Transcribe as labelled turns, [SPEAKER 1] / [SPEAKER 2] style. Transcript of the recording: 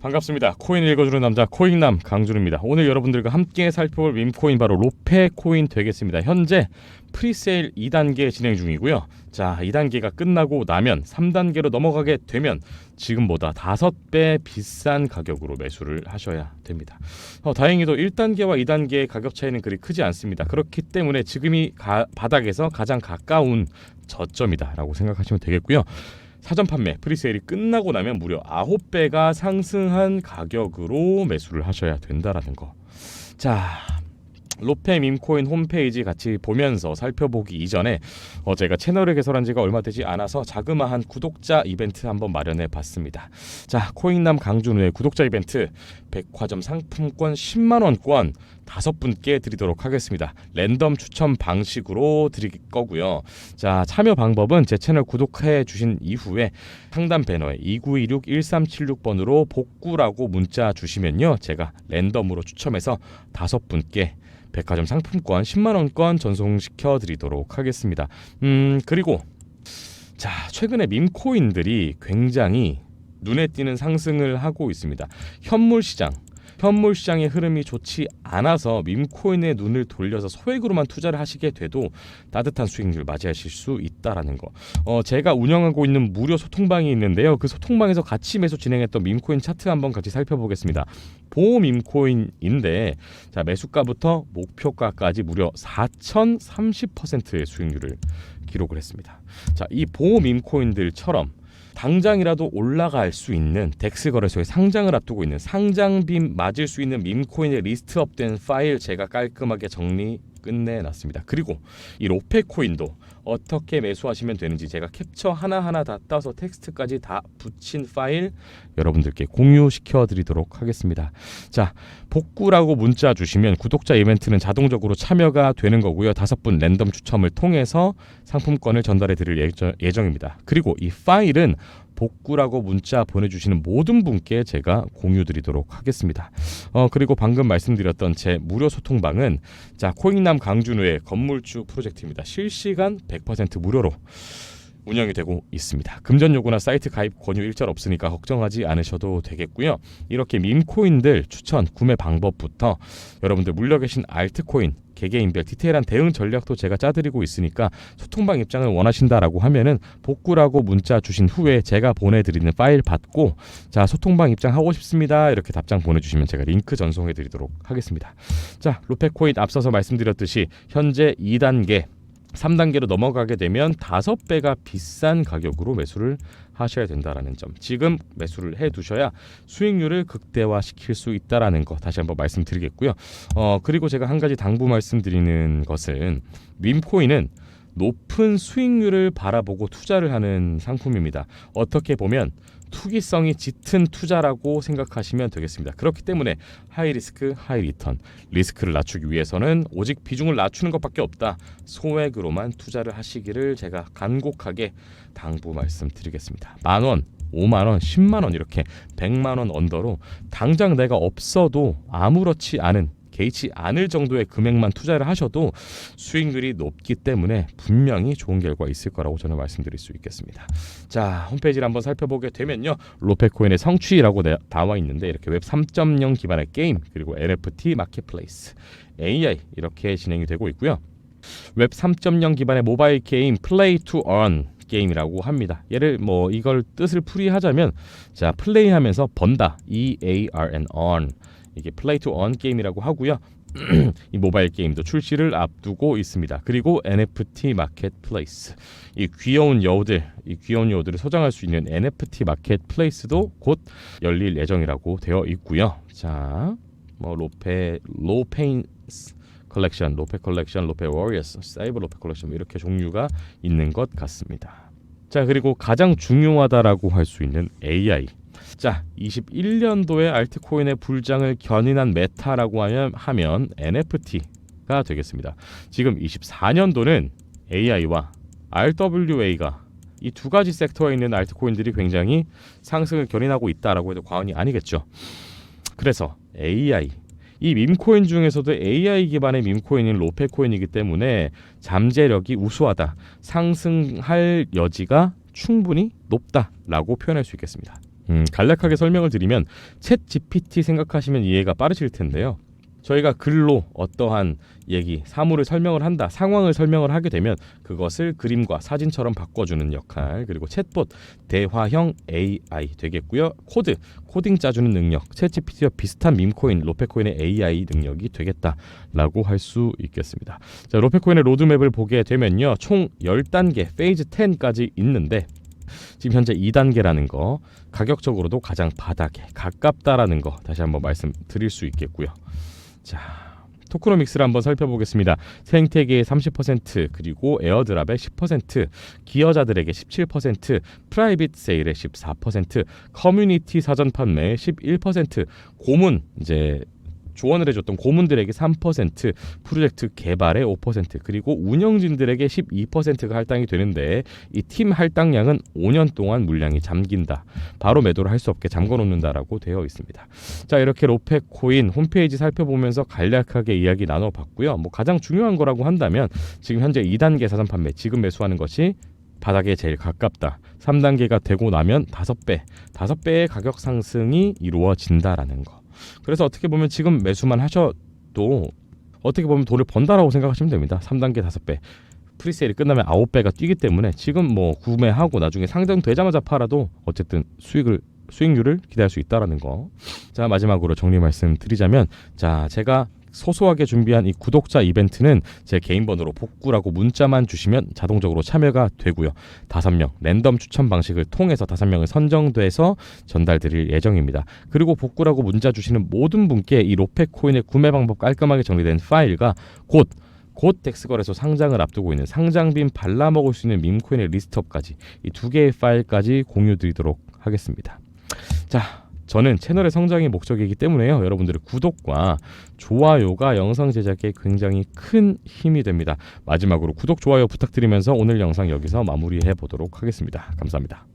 [SPEAKER 1] 반갑습니다. 코인 읽어주는 남자 코인남 강준입니다. 오늘 여러분들과 함께 살펴볼 밈코인 바로 로페 코인 되겠습니다. 현재 프리세일 2단계 진행 중이고요. 자, 2단계가 끝나고 나면 3단계로 넘어가게 되면 지금보다 5배 비싼 가격으로 매수를 하셔야 됩니다. 어, 다행히도 1단계와 2단계의 가격 차이는 그리 크지 않습니다. 그렇기 때문에 지금이 가, 바닥에서 가장 가까운 저점이다라고 생각하시면 되겠고요. 사전 판매 프리세일이 끝나고 나면 무려 9배가 상승한 가격으로 매수를 하셔야 된다라는 거. 자, 로페 밈코인 홈페이지 같이 보면서 살펴보기 이전에 어, 제가 채널을 개설한 지가 얼마 되지 않아서 자그마한 구독자 이벤트 한번 마련해 봤습니다. 자, 코인남 강준우의 구독자 이벤트 백화점 상품권 10만 원권 다섯 분께 드리도록 하겠습니다. 랜덤 추첨 방식으로 드릴 거고요. 자, 참여 방법은 제 채널 구독해 주신 이후에 상단 배너에 2926-1376번으로 복구라고 문자 주시면요. 제가 랜덤으로 추첨해서 다섯 분께 백화점 상품권 10만 원권 전송시켜 드리도록 하겠습니다. 음, 그리고 자, 최근에 밈코인들이 굉장히 눈에 띄는 상승을 하고 있습니다. 현물 시장 현물 시장의 흐름이 좋지 않아서 밈코인에 눈을 돌려서 소액으로만 투자를 하시게 돼도 따뜻한 수익률 맞이하실 수 있다라는 거. 어, 제가 운영하고 있는 무료 소통방이 있는데요. 그 소통방에서 같이 매수 진행했던 밈코인 차트 한번 같이 살펴보겠습니다. 보호 밈코인인데 자 매수가부터 목표가까지 무려 4,030%의 수익률을 기록을 했습니다. 자, 이 보호 밈코인들처럼 당장이라도 올라갈 수 있는 덱스 거래소에 상장을 앞두고 있는 상장빔 맞을 수 있는 밈코인의 리스트업된 파일 제가 깔끔하게 정리 끝내놨습니다. 그리고 이 로페 코인도 어떻게 매수하시면 되는지 제가 캡처 하나하나 다 따서 텍스트까지 다 붙인 파일 여러분들께 공유시켜 드리도록 하겠습니다. 자, 복구라고 문자 주시면 구독자 이벤트는 자동적으로 참여가 되는 거고요. 다섯 분 랜덤 추첨을 통해서 상품권을 전달해 드릴 예정, 예정입니다. 그리고 이 파일은 복구라고 문자 보내주시는 모든 분께 제가 공유드리도록 하겠습니다. 어 그리고 방금 말씀드렸던 제 무료 소통방은 자 코인남 강준우의 건물주 프로젝트입니다. 실시간 100% 무료로 운영이 되고 있습니다. 금전 요구나 사이트 가입 권유 일절 없으니까 걱정하지 않으셔도 되겠고요. 이렇게 밈코인들 추천 구매 방법부터 여러분들 물려 계신 알트코인 개개인별 디테일한 대응 전략도 제가 짜드리고 있으니까 소통방 입장을 원하신다라고 하면은 복구라고 문자 주신 후에 제가 보내드리는 파일 받고 자 소통방 입장 하고 싶습니다 이렇게 답장 보내주시면 제가 링크 전송해드리도록 하겠습니다. 자 로페코인 앞서서 말씀드렸듯이 현재 2단계 3단계로 넘어가게 되면 5배가 비싼 가격으로 매수를 하셔야 된다라는 점. 지금 매수를 해 두셔야 수익률을 극대화시킬 수 있다라는 거 다시 한번 말씀드리겠고요. 어, 그리고 제가 한 가지 당부 말씀드리는 것은 윈코인은 높은 수익률을 바라보고 투자를 하는 상품입니다. 어떻게 보면 투기성이 짙은 투자라고 생각하시면 되겠습니다. 그렇기 때문에 하이 리스크, 하이 리턴. 리스크를 낮추기 위해서는 오직 비중을 낮추는 것밖에 없다. 소액으로만 투자를 하시기를 제가 간곡하게 당부 말씀드리겠습니다. 만 원, 5만 원, 10만 원 이렇게 100만 원 언더로 당장 내가 없어도 아무렇지 않은 개의치 않을 정도의 금액만 투자를 하셔도 수익률이 높기 때문에 분명히 좋은 결과 있을 거라고 저는 말씀드릴 수 있겠습니다. 자, 홈페이지를 한번 살펴보게 되면요. 로페코인의 성취라고 나와 있는데 이렇게 웹 3.0 기반의 게임 그리고 NFT 마켓플레이스, AI 이렇게 진행이 되고 있고요. 웹 3.0 기반의 모바일 게임 플레이 투 earn 게임이라고 합니다. 얘를 뭐 이걸 뜻을 풀이하자면 자 플레이하면서 번다 E A R N earn 이게 플레이 투원 게임이라고 하고요. 이 모바일 게임도 출시를 앞두고 있습니다. 그리고 NFT 마켓플레이스 이 귀여운 여우들 이 귀여운 여우들을 소장할 수 있는 NFT 마켓플레이스도 곧 열릴 예정이라고 되어 있고요. 자, 뭐 로페 로페인스 컬렉션, 로페 컬렉션, 로페 워리어스, 사이버 로페 컬렉션 이렇게 종류가 있는 것 같습니다. 자, 그리고 가장 중요하다라고 할 수 있는 AI 자, 21년도에 알트코인의 불장을 견인한 메타라고 하면, 하면 NFT가 되겠습니다. 지금 24년도는 AI와 RWA가 이 두 가지 섹터에 있는 알트코인들이 굉장히 상승을 견인하고 있다라고 해도 과언이 아니겠죠. 그래서 AI 이 밈코인 중에서도 AI 기반의 밈코인인 로페코인이기 때문에 잠재력이 우수하다, 상승할 여지가 충분히 높다라고 표현할 수 있겠습니다. 음, 간략하게 설명을 드리면 챗 GPT 생각하시면 이해가 빠르실 텐데요. 저희가 글로 어떠한 얘기, 사물을 설명을 한다, 상황을 설명을 하게 되면 그것을 그림과 사진처럼 바꿔주는 역할, 그리고 챗봇, 대화형 AI 되겠고요. 코드, 코딩 짜주는 능력, 챗GPT와 비슷한 밈코인, 로페코인의 AI 능력이 되겠다라고 할 수 있겠습니다. 자, 로페코인의 로드맵을 보게 되면요. 총 10단계, 페이즈 10까지 있는데 지금 현재 2단계라는 거 가격적으로도 가장 바닥에 가깝다라는 거 다시 한번 말씀드릴 수 있겠고요. 자, 토크노믹스를 한번 살펴보겠습니다. 생태계의 30% 그리고 에어드랍의 10%, 기여자들에게 17%, 프라이빗 세일의 14%, 커뮤니티 사전 판매의 11%, 고문 이제 조언을 해줬던 고문들에게 3%, 프로젝트 개발에 5%, 그리고 운영진들에게 12%가 할당이 되는데 이 팀 할당량은 5년 동안 물량이 잠긴다. 바로 매도를 할 수 없게 잠궈 놓는다라고 되어 있습니다. 자 이렇게 로페 코인 홈페이지 살펴보면서 간략하게 이야기 나눠봤고요. 뭐 가장 중요한 거라고 한다면 지금 현재 2단계 사전 판매 지금 매수하는 것이 바닥에 제일 가깝다. 3단계가 되고 나면 5배, 5배의 가격 상승이 이루어진다라는 거. 그래서 어떻게 보면 지금 매수만 하셔도 어떻게 보면 돈을 번다라고 생각하시면 됩니다. 3단계 5배. 프리세일이 끝나면 9배가 뛰기 때문에 지금 뭐 구매하고 나중에 상장되자마자 팔아도 어쨌든 수익을 수익률을 기대할 수 있다라는 거. 자, 마지막으로 정리 말씀 드리자면 자, 제가 소소하게 준비한 이 구독자 이벤트는 제 개인 번호로 복구라고 문자만 주시면 자동적으로 참여가 되고요. 다섯 명 랜덤 추천 방식을 통해서 다섯 명을 선정돼서 전달드릴 예정입니다. 그리고 복구라고 문자 주시는 모든 분께 이 로페 코인의 구매 방법 깔끔하게 정리된 파일과 곧곧 덱스거래소 상장을 앞두고 있는 상장빔 발라먹을 수 있는 밈코인의 리스트업까지 이 두 개의 파일까지 공유드리도록 하겠습니다. 자, 저는 채널의 성장이 목적이기 때문에요. 여러분들의 구독과 좋아요가 영상 제작에 굉장히 큰 힘이 됩니다. 마지막으로 구독, 좋아요 부탁드리면서 오늘 영상 여기서 마무리해 보도록 하겠습니다. 감사합니다.